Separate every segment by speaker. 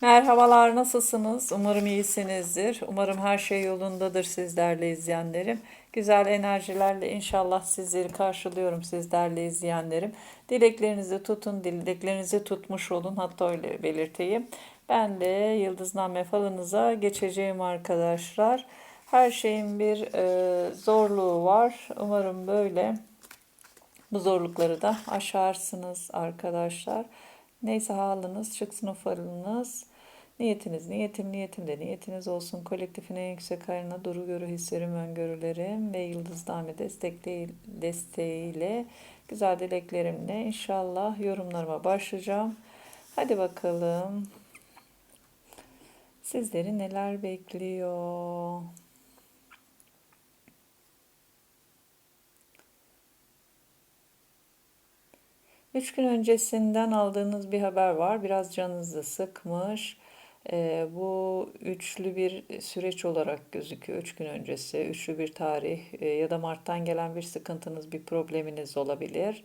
Speaker 1: Merhabalar, nasılsınız? Umarım iyisinizdir. Umarım her şey yolundadır sizlerle izleyenlerim. Güzel enerjilerle inşallah sizleri karşılıyorum sizlerle izleyenlerim. Dileklerinizi tutun, dileklerinizi tutmuş olun. Hatta öyle belirteyim. Ben de Yıldızname falınıza geçeceğim arkadaşlar. Her şeyin bir e, zorluğu var. Umarım böyle bu zorlukları da aşarsınız arkadaşlar. Neyse haliniz çıksın o. Niyetiniz niyetim, niyetim de niyetiniz olsun. Kolektifin en yüksek ayarına duru görü hislerim, öngörülerim ve yıldızname destekle, desteğiyle güzel dileklerimle inşallah yorumlarıma başlayacağım. Hadi bakalım. Sizleri neler bekliyor? Üç gün öncesinden aldığınız bir haber var. Biraz canınızı sıkmış. Ee, bu üçlü bir süreç olarak gözüküyor. Üç gün öncesi, üçlü bir tarih e, ya da Mart'tan gelen bir sıkıntınız, bir probleminiz olabilir.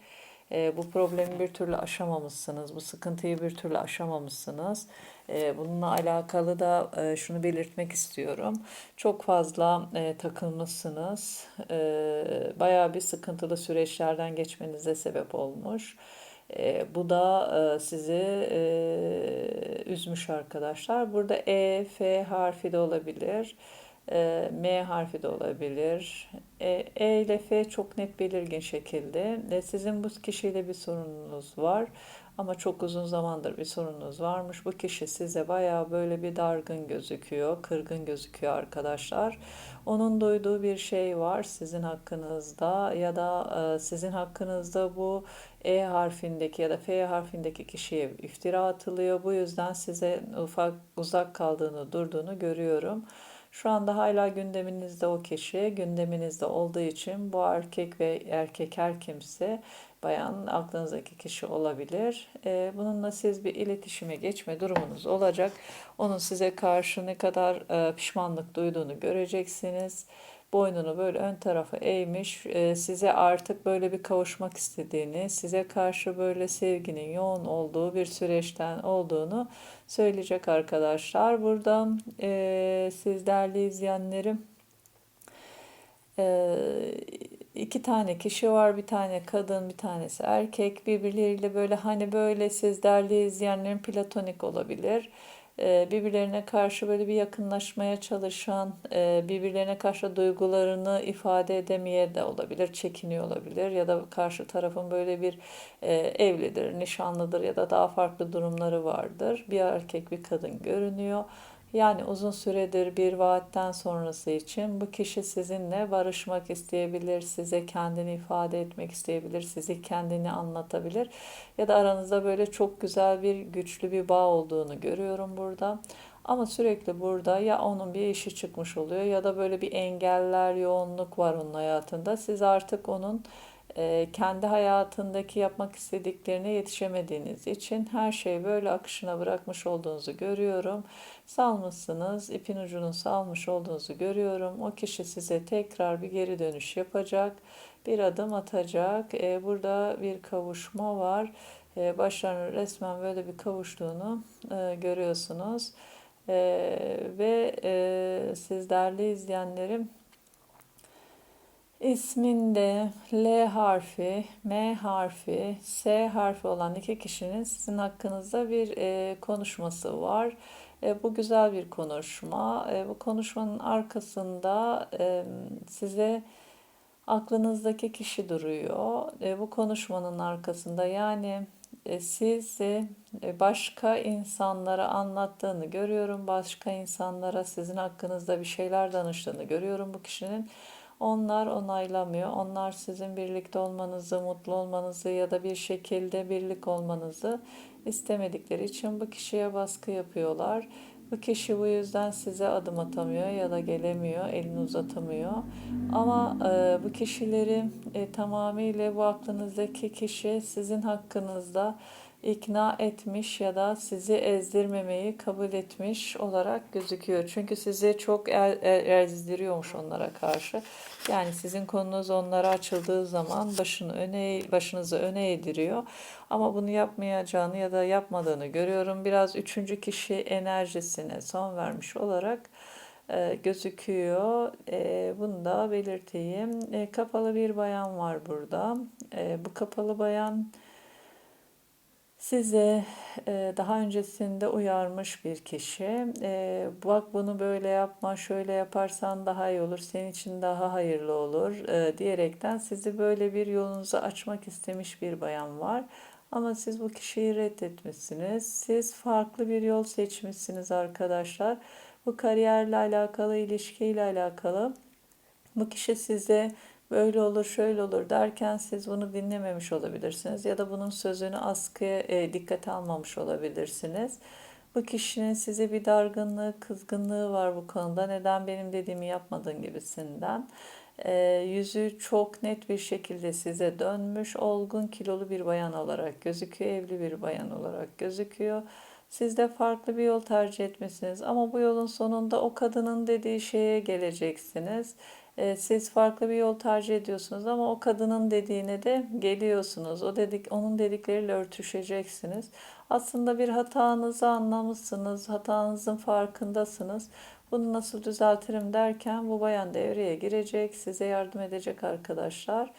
Speaker 1: E, bu problemi bir türlü aşamamışsınız, bu sıkıntıyı bir türlü aşamamışsınız. E, bununla alakalı da e, şunu belirtmek istiyorum. Çok fazla e, takılmışsınız, e, bayağı bir sıkıntılı süreçlerden geçmenize sebep olmuş. E, bu da e, sizi e, üzmüş arkadaşlar. Burada E, F harfi de olabilir. E, M harfi de olabilir. E, e ile F çok net belirgin şekilde. E, sizin bu kişiyle bir sorununuz var. Ama çok uzun zamandır bir sorununuz varmış. Bu kişi size baya böyle bir dargın gözüküyor, kırgın gözüküyor arkadaşlar. Onun duyduğu bir şey var sizin hakkınızda ya da e, sizin hakkınızda bu E harfindeki ya da F harfindeki kişiye iftira atılıyor. Bu yüzden size ufak uzak kaldığını, durduğunu görüyorum. Şu anda hala gündeminizde o kişi, gündeminizde olduğu için bu erkek ve erkek her kimse bayan aklınızdaki kişi olabilir. Ee, bununla siz bir iletişime geçme durumunuz olacak. Onun size karşı ne kadar e, pişmanlık duyduğunu göreceksiniz. Boynunu böyle ön tarafa eğmiş, e, size artık böyle bir kavuşmak istediğini, size karşı böyle sevginin yoğun olduğu bir süreçten olduğunu söyleyecek arkadaşlar. Buradan e, siz değerli izleyenlerim iki tane kişi var. Bir tane kadın, bir tanesi erkek. Birbirleriyle böyle hani böyle siz değerli izleyenlerin platonik olabilir. Ee, birbirlerine karşı böyle bir yakınlaşmaya çalışan, e, birbirlerine karşı duygularını ifade edemeye de olabilir, çekiniyor olabilir ya da karşı tarafın böyle bir e, evlidir, nişanlıdır ya da daha farklı durumları vardır. Bir erkek, bir kadın görünüyor. Yani uzun süredir bir vaatten sonrası için bu kişi sizinle barışmak isteyebilir, size kendini ifade etmek isteyebilir, sizi kendini anlatabilir ya da aranızda böyle çok güzel bir güçlü bir bağ olduğunu görüyorum burada. Ama sürekli burada ya onun bir işi çıkmış oluyor ya da böyle bir engeller, yoğunluk var onun hayatında. Siz artık onun kendi hayatındaki yapmak istediklerine yetişemediğiniz için her şeyi böyle akışına bırakmış olduğunuzu görüyorum. Salmışsınız, ipin ucunu salmış olduğunuzu görüyorum. O kişi size tekrar bir geri dönüş yapacak, bir adım atacak. E, burada bir kavuşma var. E, başlarının resmen böyle bir kavuştuğunu e, görüyorsunuz. E, ve e, siz değerli izleyenlerim İsminde L harfi, M harfi, S harfi olan iki kişinin sizin hakkınızda bir e, konuşması var. E, bu güzel bir konuşma. E, bu konuşmanın arkasında e, size aklınızdaki kişi duruyor. E, bu konuşmanın arkasında yani e, sizi e, başka insanlara anlattığını görüyorum. Başka insanlara sizin hakkınızda bir şeyler danıştığını görüyorum bu kişinin. Onlar onaylamıyor. Onlar sizin birlikte olmanızı, mutlu olmanızı ya da bir şekilde birlik olmanızı istemedikleri için bu kişiye baskı yapıyorlar. Bu kişi bu yüzden size adım atamıyor ya da gelemiyor, elini uzatamıyor. Ama e, bu kişileri e, tamamıyla bu aklınızdaki kişi sizin hakkınızda ikna etmiş ya da sizi ezdirmemeyi kabul etmiş olarak gözüküyor. Çünkü sizi çok er, er- ezdiriyormuş onlara karşı. Yani sizin konunuz onlara açıldığı zaman başını öne başınızı öne eğdiriyor. Ama bunu yapmayacağını ya da yapmadığını görüyorum. Biraz üçüncü kişi enerjisine son vermiş olarak e, gözüküyor. E, bunu da belirteyim. E, kapalı bir bayan var burada. E, bu kapalı bayan size daha öncesinde uyarmış bir kişi. E, bak bunu böyle yapma, şöyle yaparsan daha iyi olur, senin için daha hayırlı olur e, diyerekten sizi böyle bir yolunuzu açmak istemiş bir bayan var. Ama siz bu kişiyi reddetmişsiniz. Siz farklı bir yol seçmişsiniz arkadaşlar. Bu kariyerle alakalı, ilişkiyle alakalı. Bu kişi size böyle olur, şöyle olur derken siz bunu dinlememiş olabilirsiniz ya da bunun sözünü askıya e, dikkate almamış olabilirsiniz. Bu kişinin size bir dargınlığı, kızgınlığı var bu konuda. Neden benim dediğimi yapmadın gibisinden. E, yüzü çok net bir şekilde size dönmüş, olgun, kilolu bir bayan olarak gözüküyor, evli bir bayan olarak gözüküyor. Siz de farklı bir yol tercih etmişsiniz ama bu yolun sonunda o kadının dediği şeye geleceksiniz. E, siz farklı bir yol tercih ediyorsunuz ama o kadının dediğine de geliyorsunuz. O dedik onun dedikleriyle örtüşeceksiniz. Aslında bir hatanızı anlamışsınız, hatanızın farkındasınız. Bunu nasıl düzeltirim derken bu bayan devreye girecek, size yardım edecek arkadaşlar.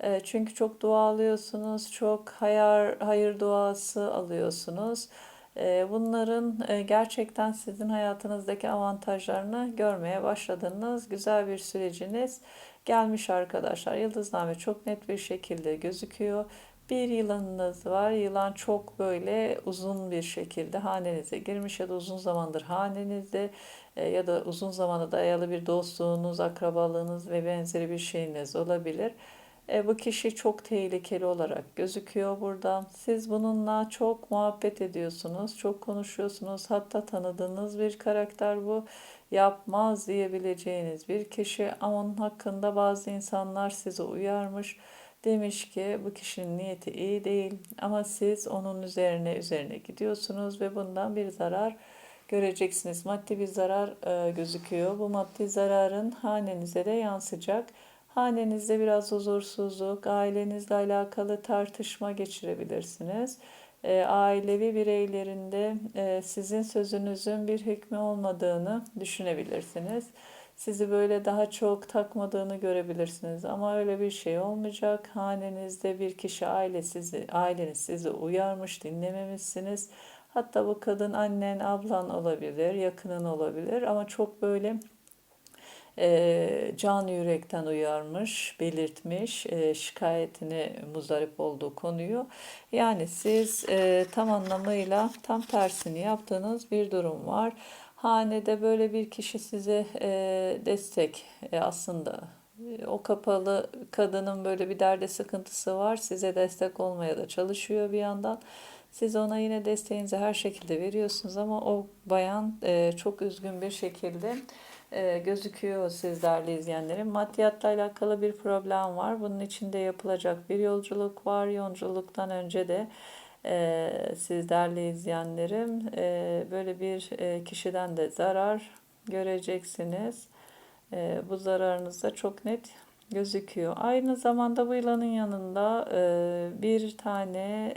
Speaker 1: E, çünkü çok dua alıyorsunuz, çok hayır, hayır duası alıyorsunuz. E, bunların e, gerçekten sizin hayatınızdaki avantajlarını görmeye başladığınız güzel bir süreciniz gelmiş arkadaşlar. Yıldızname çok net bir şekilde gözüküyor. Bir yılanınız var. Yılan çok böyle uzun bir şekilde hanenize girmiş ya da uzun zamandır hanenizde e, ya da uzun zamana dayalı bir dostluğunuz, akrabalığınız ve benzeri bir şeyiniz olabilir. E, bu kişi çok tehlikeli olarak gözüküyor burada. Siz bununla çok muhabbet ediyorsunuz, çok konuşuyorsunuz. Hatta tanıdığınız bir karakter bu. Yapmaz diyebileceğiniz bir kişi ama onun hakkında bazı insanlar sizi uyarmış. Demiş ki bu kişinin niyeti iyi değil ama siz onun üzerine üzerine gidiyorsunuz ve bundan bir zarar göreceksiniz. Maddi bir zarar e, gözüküyor. Bu maddi zararın hanenize de yansıyacak. Hanenizde biraz huzursuzluk, ailenizle alakalı tartışma geçirebilirsiniz. E, ailevi bireylerinde e, sizin sözünüzün bir hükmü olmadığını düşünebilirsiniz. Sizi böyle daha çok takmadığını görebilirsiniz ama öyle bir şey olmayacak. Hanenizde bir kişi aile sizi, aileniz sizi uyarmış, dinlememişsiniz. Hatta bu kadın annen, ablan olabilir, yakının olabilir ama çok böyle e, can yürekten uyarmış, belirtmiş e, şikayetini muzdarip olduğu konuyu. Yani siz e, tam anlamıyla tam tersini yaptığınız bir durum var. Hanede böyle bir kişi size e, destek e, aslında e, o kapalı kadının böyle bir derde sıkıntısı var. Size destek olmaya da çalışıyor bir yandan. Siz ona yine desteğinizi her şekilde veriyorsunuz ama o bayan e, çok üzgün bir şekilde e, gözüküyor siz değerli izleyenlerim. Maddiyatla alakalı bir problem var. Bunun içinde yapılacak bir yolculuk var. Yolculuktan önce de e, siz değerli izleyenlerim e, böyle bir e, kişiden de zarar göreceksiniz. E, bu zararınız da çok net gözüküyor. Aynı zamanda bu yılanın yanında bir tane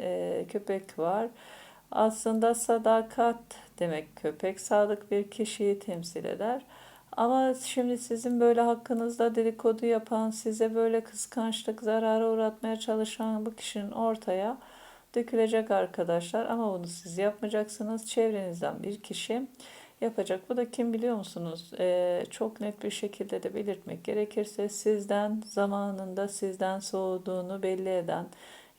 Speaker 1: köpek var. Aslında sadakat demek köpek. Sadık bir kişiyi temsil eder. Ama şimdi sizin böyle hakkınızda dedikodu yapan, size böyle kıskançlık, zarara uğratmaya çalışan bu kişinin ortaya dökülecek arkadaşlar. Ama bunu siz yapmayacaksınız. Çevrenizden bir kişi yapacak. Bu da kim biliyor musunuz? Ee, çok net bir şekilde de belirtmek gerekirse sizden zamanında sizden soğuduğunu belli eden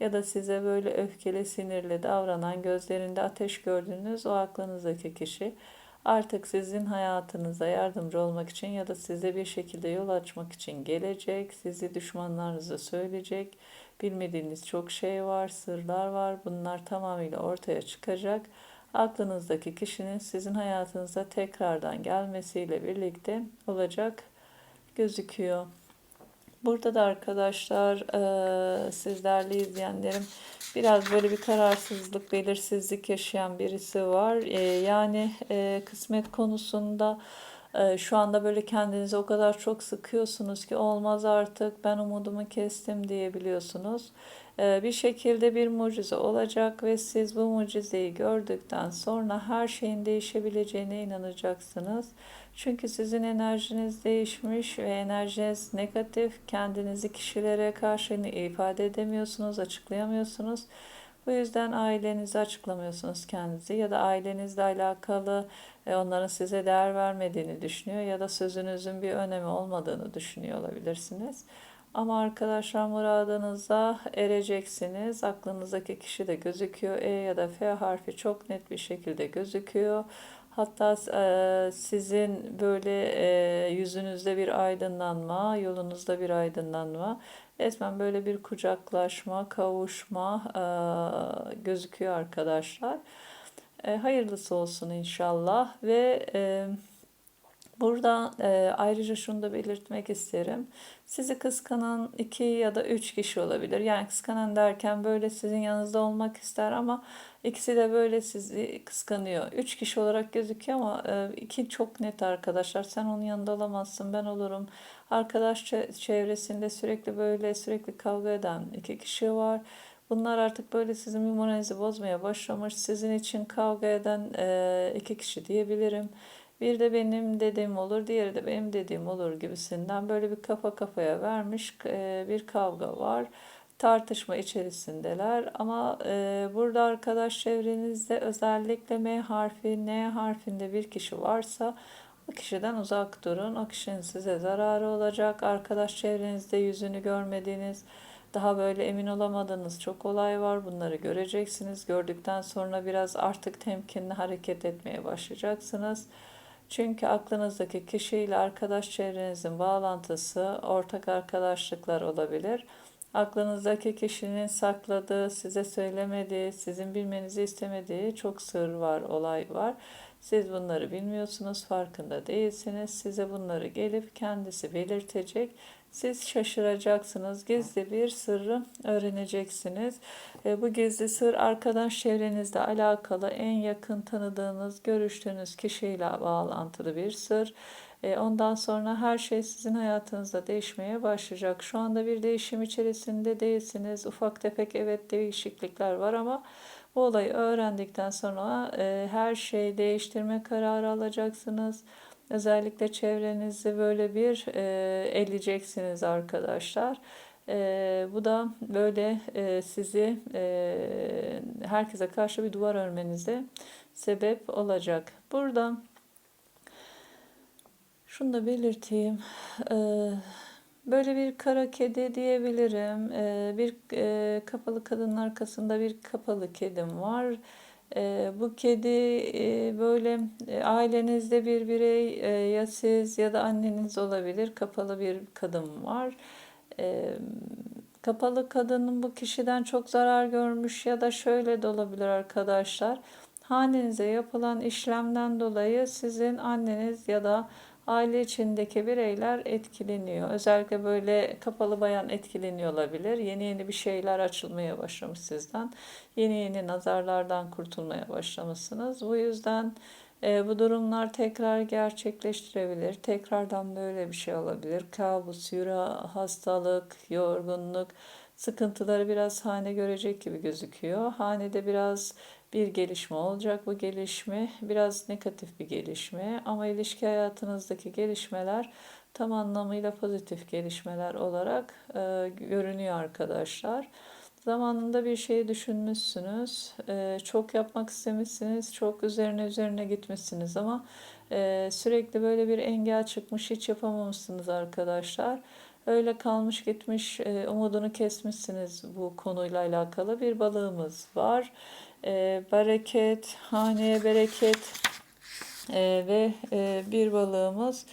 Speaker 1: ya da size böyle öfkeli, sinirli davranan, gözlerinde ateş gördüğünüz o aklınızdaki kişi artık sizin hayatınıza yardımcı olmak için ya da size bir şekilde yol açmak için gelecek, sizi düşmanlarınıza söyleyecek. Bilmediğiniz çok şey var, sırlar var. Bunlar tamamıyla ortaya çıkacak. Aklınızdaki kişinin sizin hayatınıza tekrardan gelmesiyle birlikte olacak gözüküyor. Burada da arkadaşlar eee sizlerle izleyenlerim biraz böyle bir kararsızlık, belirsizlik yaşayan birisi var. Eee, yani eee, kısmet konusunda eee, şu anda böyle kendinizi o kadar çok sıkıyorsunuz ki olmaz artık ben umudumu kestim diyebiliyorsunuz. Eee, bir şekilde bir mucize olacak ve siz bu mucizeyi gördükten sonra her şeyin değişebileceğine inanacaksınız. Çünkü sizin enerjiniz değişmiş ve enerjiniz negatif. Kendinizi kişilere karşı ifade edemiyorsunuz, açıklayamıyorsunuz. Bu yüzden ailenizi açıklamıyorsunuz kendinizi ya da ailenizle alakalı e, onların size değer vermediğini düşünüyor ya da sözünüzün bir önemi olmadığını düşünüyor olabilirsiniz. Ama arkadaşlar muradınıza ereceksiniz. Aklınızdaki kişi de gözüküyor. E ya da F harfi çok net bir şekilde gözüküyor. Hatta e, sizin böyle e, yüzünüzde bir aydınlanma, yolunuzda bir aydınlanma, resmen böyle bir kucaklaşma, kavuşma e, gözüküyor arkadaşlar. E, hayırlısı olsun inşallah ve e, Burada e, ayrıca şunu da belirtmek isterim. Sizi kıskanan iki ya da üç kişi olabilir. Yani kıskanan derken böyle sizin yanınızda olmak ister ama ikisi de böyle sizi kıskanıyor. Üç kişi olarak gözüküyor ama e, iki çok net arkadaşlar. Sen onun yanında olamazsın, ben olurum. Arkadaş çevresinde sürekli böyle sürekli kavga eden iki kişi var. Bunlar artık böyle sizin moralinizi bozmaya başlamış. Sizin için kavga eden e, iki kişi diyebilirim. Bir de benim dediğim olur, diğeri de benim dediğim olur gibisinden böyle bir kafa kafaya vermiş e, bir kavga var. Tartışma içerisindeler ama e, burada arkadaş çevrenizde özellikle M harfi, N harfinde bir kişi varsa o kişiden uzak durun. O kişinin size zararı olacak. Arkadaş çevrenizde yüzünü görmediğiniz, daha böyle emin olamadığınız çok olay var. Bunları göreceksiniz. Gördükten sonra biraz artık temkinli hareket etmeye başlayacaksınız. Çünkü aklınızdaki kişiyle arkadaş çevrenizin bağlantısı ortak arkadaşlıklar olabilir. Aklınızdaki kişinin sakladığı, size söylemediği, sizin bilmenizi istemediği çok sır var, olay var. Siz bunları bilmiyorsunuz, farkında değilsiniz. Size bunları gelip kendisi belirtecek siz şaşıracaksınız. Gizli bir sırrı öğreneceksiniz. E, bu gizli sır arkadaş çevrenizde alakalı en yakın tanıdığınız, görüştüğünüz kişiyle bağlantılı bir sır. E, ondan sonra her şey sizin hayatınızda değişmeye başlayacak. Şu anda bir değişim içerisinde değilsiniz. Ufak tefek evet değişiklikler var ama bu olayı öğrendikten sonra e, her şeyi değiştirme kararı alacaksınız. Özellikle çevrenizi böyle bir e, elleyeceksiniz arkadaşlar. E, bu da böyle e, sizi e, herkese karşı bir duvar örmenize sebep olacak. Burada şunu da belirteyim. E, böyle bir kara kedi diyebilirim. E, bir e, kapalı kadının arkasında bir kapalı kedim var. E, bu kedi e, böyle e, ailenizde bir birey e, ya siz ya da anneniz olabilir. Kapalı bir kadın var. E, kapalı kadının bu kişiden çok zarar görmüş ya da şöyle de olabilir arkadaşlar. Hanenize yapılan işlemden dolayı sizin anneniz ya da aile içindeki bireyler etkileniyor. Özellikle böyle kapalı bayan etkileniyor olabilir. Yeni yeni bir şeyler açılmaya başlamış sizden. Yeni yeni nazarlardan kurtulmaya başlamışsınız. Bu yüzden e, bu durumlar tekrar gerçekleştirebilir. Tekrardan böyle bir şey olabilir. Kabus, yürü, hastalık, yorgunluk, sıkıntıları biraz hane görecek gibi gözüküyor. Hanede biraz bir gelişme olacak. Bu gelişme biraz negatif bir gelişme ama ilişki hayatınızdaki gelişmeler tam anlamıyla pozitif gelişmeler olarak e, görünüyor arkadaşlar. Zamanında bir şeyi düşünmüşsünüz, e, çok yapmak istemişsiniz, çok üzerine üzerine gitmişsiniz ama e, sürekli böyle bir engel çıkmış, hiç yapamamışsınız arkadaşlar. Öyle kalmış gitmiş, e, umudunu kesmişsiniz bu konuyla alakalı bir balığımız var e, bereket, haneye bereket e, ve e, bir balığımız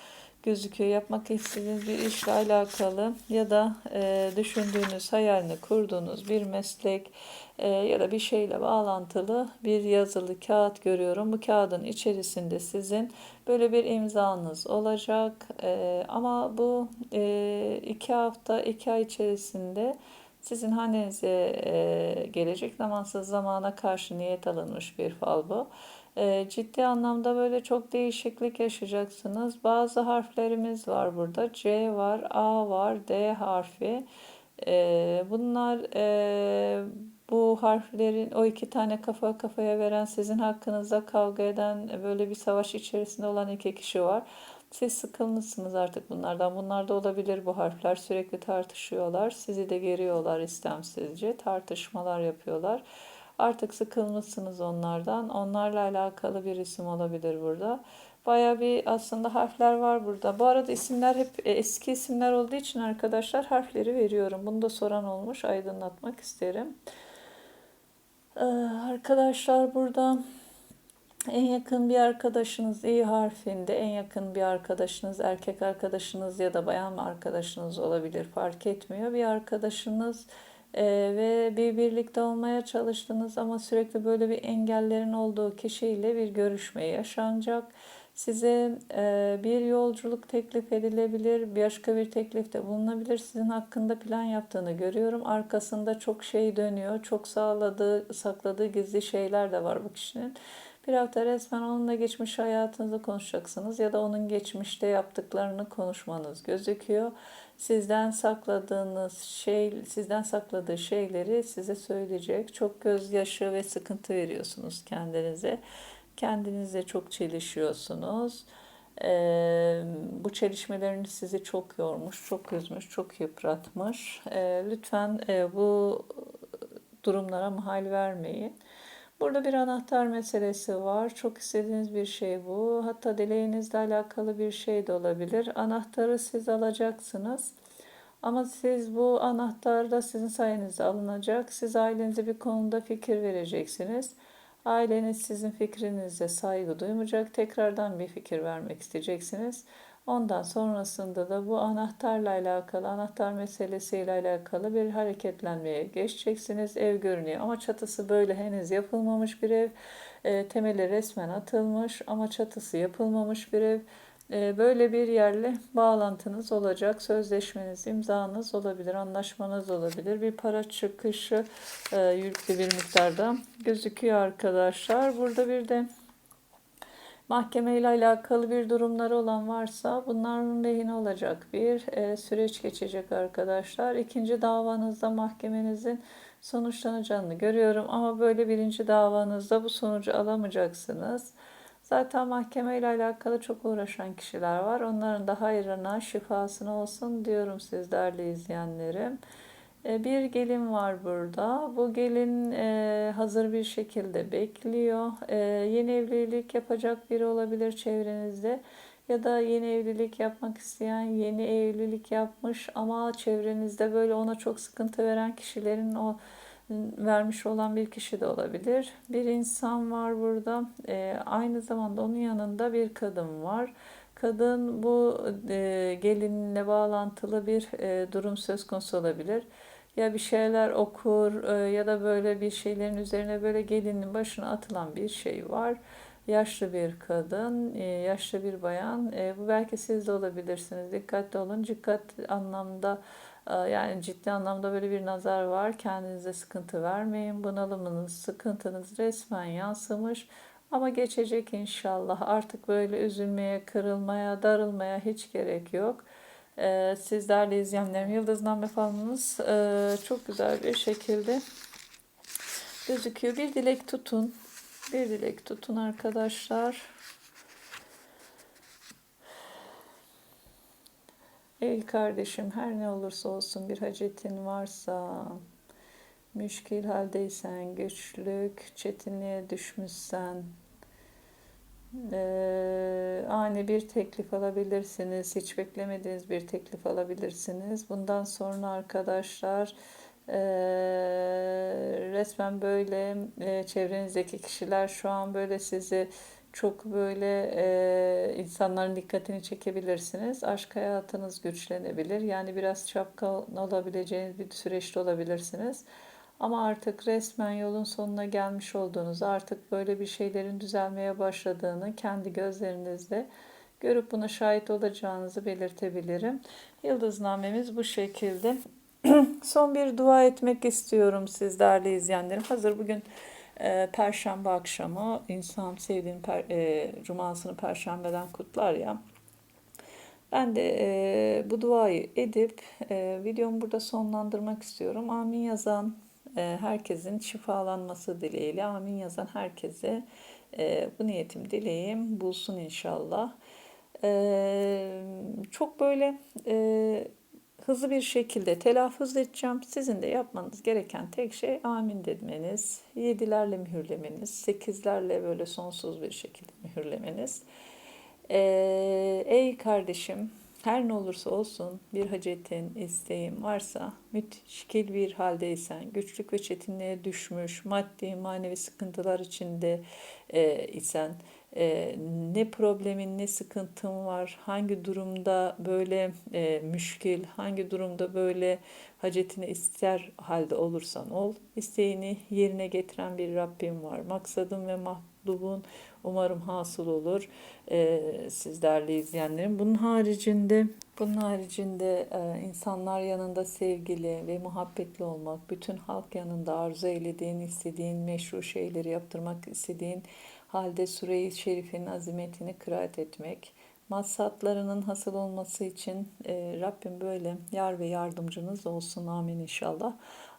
Speaker 1: gözüküyor. Yapmak istediğiniz bir işle alakalı ya da e, düşündüğünüz, hayalini kurduğunuz bir meslek e, ya da bir şeyle bağlantılı bir yazılı kağıt görüyorum. Bu kağıdın içerisinde sizin böyle bir imzanız olacak. E, ama bu e, iki hafta, iki ay içerisinde sizin hanenize e, gelecek zamansız zamana karşı niyet alınmış bir fal bu. E, ciddi anlamda böyle çok değişiklik yaşayacaksınız. Bazı harflerimiz var burada. C var, A var, D harfi. E, bunlar bu harflerin o iki tane kafa kafaya veren sizin hakkınızda kavga eden böyle bir savaş içerisinde olan iki kişi var. Siz sıkılmışsınız artık bunlardan. Bunlar da olabilir bu harfler. Sürekli tartışıyorlar. Sizi de geriyorlar istemsizce. Tartışmalar yapıyorlar. Artık sıkılmışsınız onlardan. Onlarla alakalı bir isim olabilir burada. Baya bir aslında harfler var burada. Bu arada isimler hep e, eski isimler olduğu için arkadaşlar harfleri veriyorum. Bunu da soran olmuş. Aydınlatmak isterim. Ee, arkadaşlar burada en yakın bir arkadaşınız İ harfinde, en yakın bir arkadaşınız erkek arkadaşınız ya da bayan arkadaşınız olabilir fark etmiyor. Bir arkadaşınız e, ve bir birlikte olmaya çalıştınız ama sürekli böyle bir engellerin olduğu kişiyle bir görüşme yaşanacak. Size e, bir yolculuk teklif edilebilir, başka bir teklifte bulunabilir. Sizin hakkında plan yaptığını görüyorum. Arkasında çok şey dönüyor, çok sağladığı, sakladığı gizli şeyler de var bu kişinin. Bir hafta resmen onunla geçmiş hayatınızı konuşacaksınız ya da onun geçmişte yaptıklarını konuşmanız gözüküyor. Sizden sakladığınız şey, sizden sakladığı şeyleri size söyleyecek. Çok gözyaşı ve sıkıntı veriyorsunuz kendinize. Kendinizle çok çelişiyorsunuz. Ee, bu çelişmeleriniz sizi çok yormuş, çok üzmüş, çok yıpratmış. Ee, lütfen e, bu durumlara mahal vermeyin. Burada bir anahtar meselesi var. Çok istediğiniz bir şey bu. Hatta dileğinizle alakalı bir şey de olabilir. Anahtarı siz alacaksınız. Ama siz bu anahtar da sizin sayenizde alınacak. Siz ailenize bir konuda fikir vereceksiniz. Aileniz sizin fikrinize saygı duymayacak. Tekrardan bir fikir vermek isteyeceksiniz. Ondan sonrasında da bu anahtarla alakalı, anahtar meselesiyle alakalı bir hareketlenmeye geçeceksiniz. Ev görünüyor ama çatısı böyle henüz yapılmamış bir ev. E, temeli resmen atılmış ama çatısı yapılmamış bir ev. E, böyle bir yerle bağlantınız olacak. Sözleşmeniz, imzanız olabilir, anlaşmanız olabilir. Bir para çıkışı e, yüklü bir miktarda gözüküyor arkadaşlar. Burada bir de mahkeme ile alakalı bir durumları olan varsa bunların lehine olacak bir e, süreç geçecek arkadaşlar. İkinci davanızda mahkemenizin sonuçlanacağını görüyorum ama böyle birinci davanızda bu sonucu alamayacaksınız. Zaten mahkeme ile alakalı çok uğraşan kişiler var. Onların da hayrına, şifasına olsun diyorum siz değerli izleyenlerim. E, bir gelin var burada. Bu gelin e, hazır bir şekilde bekliyor. E, yeni evlilik yapacak biri olabilir çevrenizde. Ya da yeni evlilik yapmak isteyen, yeni evlilik yapmış ama çevrenizde böyle ona çok sıkıntı veren kişilerin o vermiş olan bir kişi de olabilir. Bir insan var burada. aynı zamanda onun yanında bir kadın var. Kadın bu gelinle bağlantılı bir durum söz konusu olabilir. Ya bir şeyler okur e, ya da böyle bir şeylerin üzerine böyle gelinin başına atılan bir şey var. Yaşlı bir kadın, e, yaşlı bir bayan. E, bu belki siz de olabilirsiniz. Dikkatli olun. Dikkat anlamda yani ciddi anlamda böyle bir nazar var. Kendinize sıkıntı vermeyin. Bunalımınız, sıkıntınız resmen yansımış. Ama geçecek inşallah. Artık böyle üzülmeye, kırılmaya, darılmaya hiç gerek yok. Ee, sizlerle izleyenlerim Yıldızname falınız e, çok güzel bir şekilde gözüküyor. Bir dilek tutun. Bir dilek tutun arkadaşlar. Ey kardeşim her ne olursa olsun bir hacetin varsa, müşkil haldeysen, güçlük, çetinliğe düşmüşsen, ee, ani bir teklif alabilirsiniz. Hiç beklemediğiniz bir teklif alabilirsiniz. Bundan sonra arkadaşlar e, resmen böyle e, çevrenizdeki kişiler şu an böyle sizi çok böyle e, insanların dikkatini çekebilirsiniz. Aşk hayatınız güçlenebilir. Yani biraz çapkın olabileceğiniz bir süreçte olabilirsiniz. Ama artık resmen yolun sonuna gelmiş olduğunuzu, artık böyle bir şeylerin düzelmeye başladığını kendi gözlerinizle görüp buna şahit olacağınızı belirtebilirim. Yıldıznamemiz bu şekilde. Son bir dua etmek istiyorum siz değerli izleyenlerim. Hazır bugün e, Perşembe akşamı insan sevdiğin per, e, cumasını Perşembeden kutlar ya. Ben de e, bu duayı edip e, videomu burada sonlandırmak istiyorum. Amin yazan herkesin şifalanması dileğiyle. Amin yazan herkese e, bu niyetim dileğim bulsun inşallah. E, çok böyle e, hızlı bir şekilde telaffuz edeceğim. Sizin de yapmanız gereken tek şey amin demeniz, yedilerle mühürlemeniz, sekizlerle böyle sonsuz bir şekilde mühürlemeniz. Ee, ey kardeşim, her ne olursa olsun bir hacetin, isteğin varsa, müthişkil bir haldeysen, güçlük ve çetinliğe düşmüş, maddi, manevi sıkıntılar içinde e, isen, e, ne problemin ne sıkıntın var, hangi durumda böyle e, müşkil, hangi durumda böyle hacetini ister halde olursan ol, isteğini yerine getiren bir Rabbim var. Maksadın ve matlubun umarım hasıl olur e, siz değerli izleyenlerim. Bunun haricinde bunun haricinde e, insanlar yanında sevgili ve muhabbetli olmak, bütün halk yanında arzu eylediğin, istediğin meşru şeyleri yaptırmak istediğin halde Sure-i Şerif'in azimetini kıraat etmek, maksatlarının hasıl olması için e, Rabbim böyle yar ve yardımcınız olsun amin inşallah.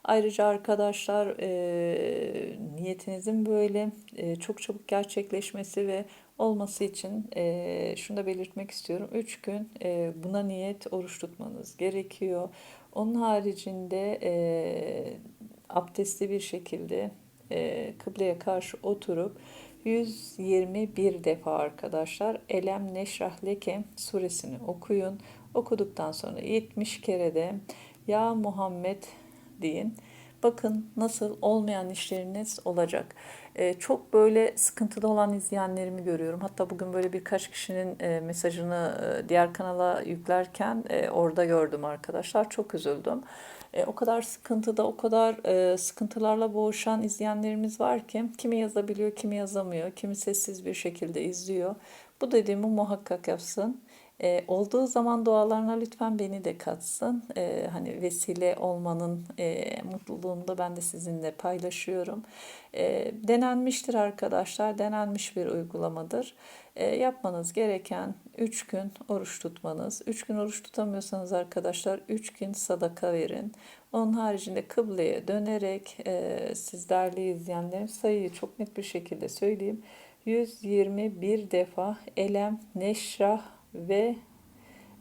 Speaker 1: Ayrıca arkadaşlar e, niyetinizin böyle e, çok çabuk gerçekleşmesi ve olması için e, şunu da belirtmek istiyorum. Üç gün e, buna niyet oruç tutmanız gerekiyor. Onun haricinde e, abdestli bir şekilde e, kıbleye karşı oturup 121 defa arkadaşlar Elem Neşrah Leke suresini okuyun. Okuduktan sonra 70 kere de Ya Muhammed deyin. Bakın nasıl olmayan işleriniz olacak. Ee, çok böyle sıkıntıda olan izleyenlerimi görüyorum. Hatta bugün böyle birkaç kişinin e, mesajını e, diğer kanala yüklerken e, orada gördüm arkadaşlar. Çok üzüldüm. O kadar sıkıntıda, o kadar sıkıntılarla boğuşan izleyenlerimiz var ki kimi yazabiliyor, kimi yazamıyor, kimi sessiz bir şekilde izliyor. Bu dediğimi muhakkak yapsın. E, olduğu zaman dualarına lütfen beni de katsın. E, hani vesile olmanın e, mutluluğunu da ben de sizinle paylaşıyorum. E, denenmiştir arkadaşlar, denenmiş bir uygulamadır. E, yapmanız gereken 3 gün oruç tutmanız. 3 gün oruç tutamıyorsanız arkadaşlar 3 gün sadaka verin. Onun haricinde kıbleye dönerek e, siz değerli izleyenlerim sayıyı çok net bir şekilde söyleyeyim. 121 defa elem neşrah ve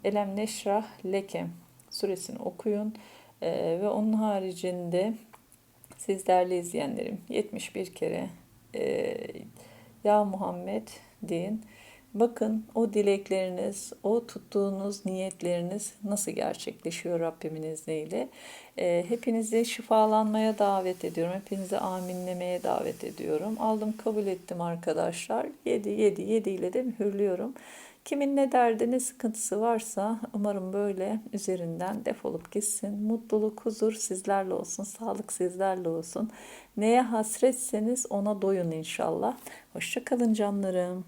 Speaker 1: Elem Neşrah Leke suresini okuyun. Ee, ve onun haricinde siz değerli izleyenlerim 71 kere e, Ya Muhammed deyin. Bakın o dilekleriniz, o tuttuğunuz niyetleriniz nasıl gerçekleşiyor Rabbimin izniyle. E, hepinizi şifalanmaya davet ediyorum. Hepinizi aminlemeye davet ediyorum. Aldım kabul ettim arkadaşlar. 7 7 7 ile de mühürlüyorum. Kimin ne derdi ne sıkıntısı varsa umarım böyle üzerinden defolup gitsin. Mutluluk, huzur sizlerle olsun, sağlık sizlerle olsun. Neye hasretseniz ona doyun inşallah. Hoşçakalın canlarım.